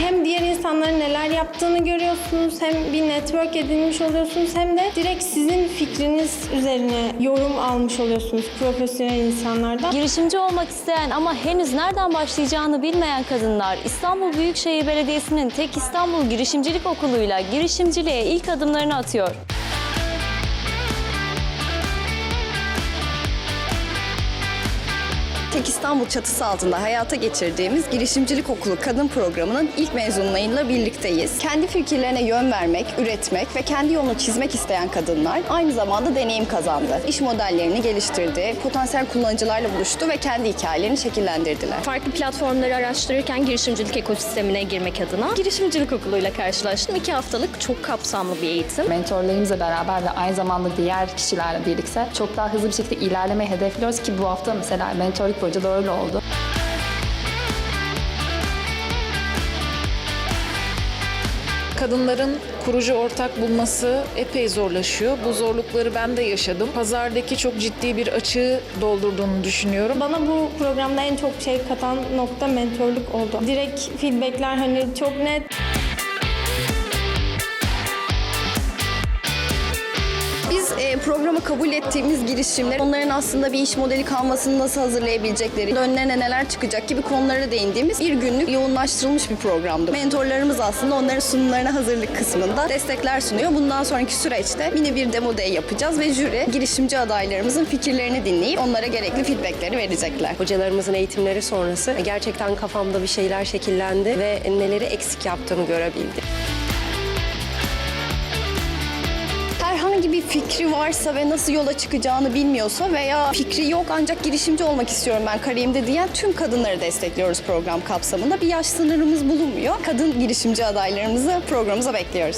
Hem diğer insanların neler yaptığını görüyorsunuz, hem bir network edinmiş oluyorsunuz, hem de direkt sizin fikriniz üzerine yorum almış oluyorsunuz profesyonel insanlardan. Girişimci olmak isteyen ama henüz nereden başlayacağını bilmeyen kadınlar İstanbul Büyükşehir Belediyesi'nin Tek İstanbul Girişimcilik Okulu'yla girişimciliğe ilk adımlarını atıyor. Tek İstanbul çatısı altında hayata geçirdiğimiz Girişimcilik Okulu Kadın Programı'nın ilk mezunlarıyla birlikteyiz. Kendi fikirlerine yön vermek, üretmek ve kendi yolunu çizmek isteyen kadınlar aynı zamanda deneyim kazandı. İş modellerini geliştirdi, potansiyel kullanıcılarla buluştu ve kendi hikayelerini şekillendirdiler. Farklı platformları araştırırken girişimcilik ekosistemine girmek adına girişimcilik okuluyla karşılaştım. İki haftalık çok kapsamlı bir eğitim. mentorlarımızla beraber ve aynı zamanda diğer kişilerle birlikte çok daha hızlı bir şekilde ilerlemeyi hedefliyoruz ki bu hafta mesela mentorluk projesi de öyle oldu. Kadınların kurucu ortak bulması epey zorlaşıyor. Bu zorlukları ben de yaşadım. Pazardaki çok ciddi bir açığı doldurduğunu düşünüyorum. Bana bu programda en çok şey katan nokta mentorluk oldu. Direkt feedbackler hani çok net. Biz programı kabul ettiğimiz girişimler, onların aslında bir iş modeli kalmasını nasıl hazırlayabilecekleri, önlerine neler çıkacak gibi konulara değindiğimiz bir günlük yoğunlaştırılmış bir programdı. Mentorlarımız aslında onların sunumlarına hazırlık kısmında destekler sunuyor. Bundan sonraki süreçte yine bir demo day yapacağız ve jüri girişimci adaylarımızın fikirlerini dinleyip onlara gerekli feedbackleri verecekler. Hocalarımızın eğitimleri sonrası gerçekten kafamda bir şeyler şekillendi ve neleri eksik yaptığımı görebildim. Herhangi bir fikri varsa ve nasıl yola çıkacağını bilmiyorsa veya fikri yok ancak girişimci olmak istiyorum ben kariyerimde diyen tüm kadınları destekliyoruz program kapsamında. Bir yaş sınırımız bulunmuyor. Kadın girişimci adaylarımızı programımıza bekliyoruz.